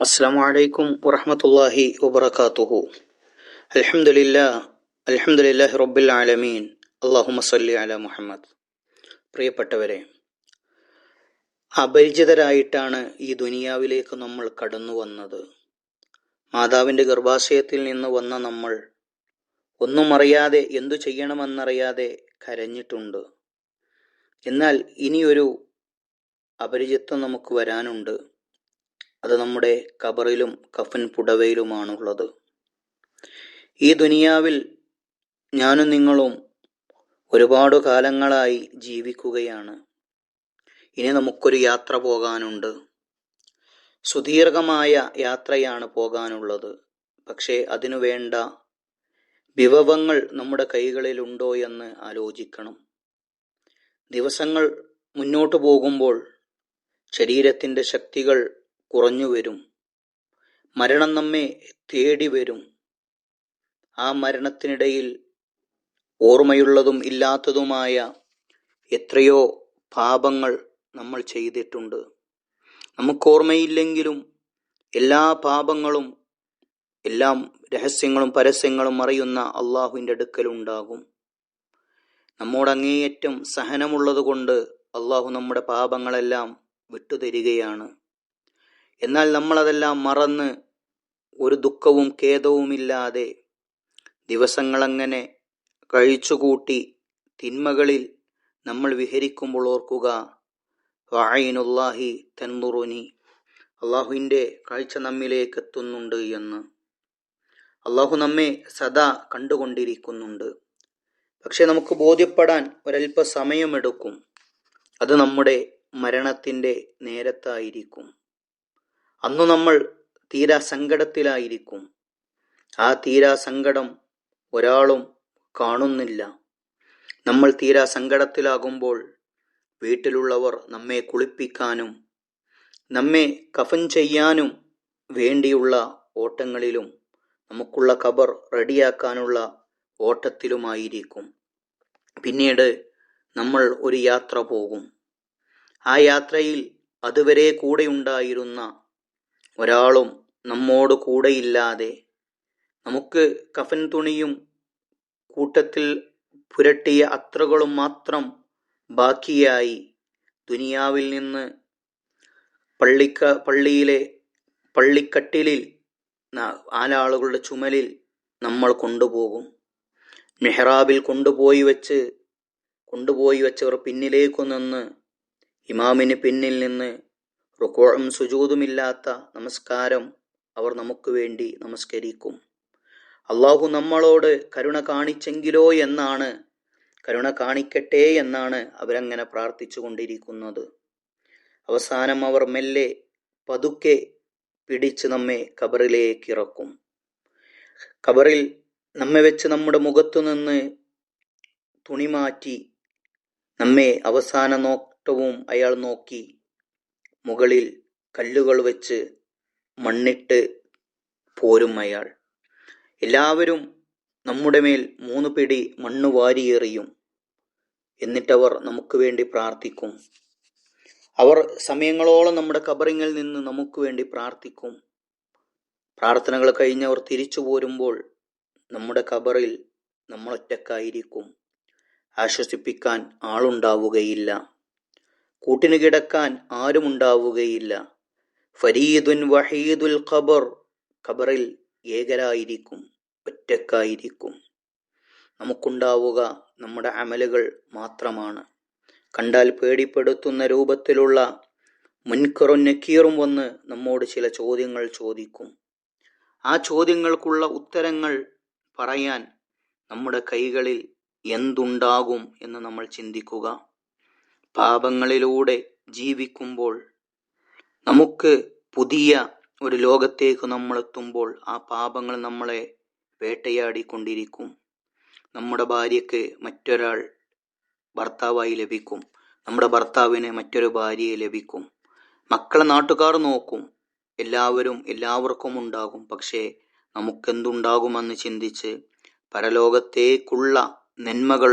അസ്സാം വലൈക്കും വറഹമത്തല്ലാഹി വബർക്കാത്തുഹു അലഹമുല്ലാ അലഹമുല്ലാഹി റബ്ബിൽ ആലമീൻ. അള്ളാഹുമ സല്ലി അല മുഹമ്മദ്. പ്രിയപ്പെട്ടവരെ അപരിചിതരായിട്ടാണ് ഈ ദുനിയാവിലേക്ക് നമ്മൾ കടന്നു വന്നത്. മാതാവിന്റെ ഗർഭാശയത്തിൽ നിന്ന് വന്ന നമ്മൾ ഒന്നും അറിയാതെ എന്തു ചെയ്യണമെന്നറിയാതെ കരഞ്ഞിട്ടുണ്ട്. എന്നാൽ ഇനിയൊരു അപരിചിത്വം നമുക്ക് വരാനുണ്ട്. അത് നമ്മുടെ കബറിലും കഫൻ പുടവയിലുമാണുള്ളത്. ഈ ദുനിയാവിൽ ഞാനും നിങ്ങളും ഒരുപാട് കാലങ്ങളായി ജീവിക്കുകയാണ്. ഇനി നമുക്കൊരു യാത്ര പോകാനുണ്ട്. സുദീർഘമായ യാത്രയാണ് പോകാനുള്ളത്. പക്ഷേ അതിനു വേണ്ട വിഭവങ്ങൾ നമ്മുടെ കൈകളിലുണ്ടോ എന്ന് ആലോചിക്കണം. ദിവസങ്ങൾ മുന്നോട്ടു പോകുമ്പോൾ ശരീരത്തിന്റെ ശക്തികൾ കുറഞ്ഞു വരും. മരണം നമ്മെ തേടി വരും. ആ മരണത്തിനിടയിൽ ഓർമ്മയുള്ളതും ഇല്ലാത്തതുമായ എത്രയോ പാപങ്ങൾ നമ്മൾ ചെയ്തിട്ടുണ്ട്. നമുക്ക് ഓർമ്മയില്ലെങ്കിലും എല്ലാ പാപങ്ങളും എല്ലാം രഹസ്യങ്ങളും പരസ്യങ്ങളും അറിയുന്ന അള്ളാഹുവിന്റെ അടുക്കലുണ്ടാകും നമ്മോട് അങ്ങേയറ്റം സഹനമുള്ളത് കൊണ്ട് അള്ളാഹു നമ്മുടെ പാപങ്ങളെല്ലാം വിട്ടുതരികയാണ്. എന്നാൽ നമ്മളതെല്ലാം മറന്ന് ഒരു ദുഃഖവും ഖേദവുമില്ലാതെ ദിവസങ്ങളങ്ങനെ കഴിച്ചുകൂട്ടി തിന്മകളിൽ നമ്മൾ വിഹരിക്കുമ്പോൾ ഓർക്കുക വായിനുല്ലാഹി തെന്നുറുനി അള്ളാഹുവിന്റെ കാഴ്ച നമ്മിലേക്ക് എത്തുന്നുണ്ട് എന്ന്. അള്ളാഹു നമ്മെ സദാ കണ്ടുകൊണ്ടിരിക്കുന്നുണ്ട്. പക്ഷെ നമുക്ക് ബോധ്യപ്പെടാൻ ഒരല്പ സമയമെടുക്കും. അത് നമ്മുടെ മരണത്തിന്റെ നേരത്തായിരിക്കും. അന്നു നമ്മൾ തീരാ സങ്കടത്തിലായിരിക്കും. ആ തീരാ സങ്കടം ഒരാളും കാണുന്നില്ല. നമ്മൾ തീരാ സങ്കടത്തിലാകുമ്പോൾ വീട്ടിലുള്ളവർ നമ്മെ കുളിപ്പിക്കാനും നമ്മെ കഫൻ ചെയ്യാനും വേണ്ടിയുള്ള ഓട്ടങ്ങളിലും നമുക്കുള്ള കബർ റെഡിയാക്കാനുള്ള ഓട്ടത്തിലുമായിരിക്കും. പിന്നീട് നമ്മൾ ഒരു യാത്ര പോകും. ആ യാത്രയിൽ അതുവരെ കൂടെ ഉണ്ടായിരുന്ന ഒരാളും നമ്മോട് കൂടെയില്ലാതെ നമുക്ക് കഫൻ തുണിയും കൂട്ടത്തിൽ പുരട്ടിയ അത്രകളും മാത്രം ബാക്കിയായി ദുനിയാവിൽ നിന്ന് പള്ളിക്ക പള്ളിയിലെ പള്ളിക്കട്ടിലിൽ ആലാളുകളുടെ ചുമലിൽ നമ്മൾ കൊണ്ടുപോകും. മെഹ്റാബിൽ കൊണ്ടുപോയി വെച്ച് കൊണ്ടുപോയി വെച്ചവർ പിന്നിലേക്കു നിന്ന് ഇമാമിന് പിന്നിൽ നിന്ന് റുക്കോഴും സുജൂതുമില്ലാത്ത നമസ്കാരം അവർ നമുക്ക് വേണ്ടി നമസ്കരിക്കും. അള്ളാഹു നമ്മളോട് കരുണ കാണിച്ചെങ്കിലോ എന്നാണ് കരുണ കാണിക്കട്ടെ എന്നാണ് അവരങ്ങനെ പ്രാർത്ഥിച്ചു കൊണ്ടിരിക്കുന്നത് അവസാനം അവർ മെല്ലെ പതുക്കെ പിടിച്ച് നമ്മെ കബറിലേക്ക് ഇറക്കും. കബറിൽ നമ്മെ വെച്ച് നമ്മുടെ മുഖത്തു നിന്ന് തുണി മാറ്റി നമ്മെ അവസാന നോട്ടവും അയാൾ നോക്കി മുകളിൽ കല്ലുകൾ വെച്ച് മണ്ണിട്ട് പോരും അയാൾ. എല്ലാവരും നമ്മുടെ മേൽ മൂന്ന് പിടി മണ്ണ് വാരിയെറിയും എന്നിട്ടവർ നമുക്ക് വേണ്ടി പ്രാർത്ഥിക്കും. അവർ സമയങ്ങളോളം നമ്മുടെ കബറിങ്ങിൽ നിന്ന് നമുക്ക് വേണ്ടി പ്രാർത്ഥിക്കും. പ്രാർത്ഥനകൾ കഴിഞ്ഞവർ തിരിച്ചു പോരുമ്പോൾ നമ്മുടെ കബറിൽ നമ്മൾ ഒറ്റക്കായിരിക്കും ആശ്വസിപ്പിക്കാൻ ആളുണ്ടാവുകയില്ല. കൂട്ടിന് കിടക്കാൻ ആരുമുണ്ടാവുകയില്ല ഫരീദുൻ വഹീദുൽ ഖബർ ഖബറിൽ ഏകരായിരിക്കും ഒറ്റക്കായിരിക്കും. നമുക്കുണ്ടാവുക നമ്മുടെ അമലുകൾ മാത്രമാണ്. കണ്ടാൽ പേടിപ്പെടുത്തുന്ന രൂപത്തിലുള്ള മുൻകറും നക്കീറും വന്ന് നമ്മോട് ചില ചോദ്യങ്ങൾ ചോദിക്കും. ആ ചോദ്യങ്ങൾക്കുള്ള ഉത്തരങ്ങൾ പറയാൻ നമ്മുടെ കൈകളിൽ എന്തുണ്ടാകും എന്ന് നമ്മൾ ചിന്തിക്കുക. പാപങ്ങളിലൂടെ ജീവിക്കുമ്പോൾ നമുക്ക് പുതിയ ഒരു ലോകത്തേക്ക് നമ്മൾ എത്തുമ്പോൾ ആ പാപങ്ങൾ നമ്മളെ വേട്ടയാടിക്കൊണ്ടിരിക്കും. നമ്മുടെ ഭാര്യയ്ക്ക് മറ്റൊരാൾ ഭർത്താവായി ലഭിക്കും. നമ്മുടെ ഭർത്താവിന് മറ്റൊരു ഭാര്യയെ ലഭിക്കും. മക്കളെ നാട്ടുകാർ നോക്കും. എല്ലാവരും എല്ലാവർക്കും ഉണ്ടാകും. പക്ഷേ നമുക്കെന്തുണ്ടാകുമെന്ന് ചിന്തിച്ച് പരലോകത്തേക്കുള്ള നന്മകൾ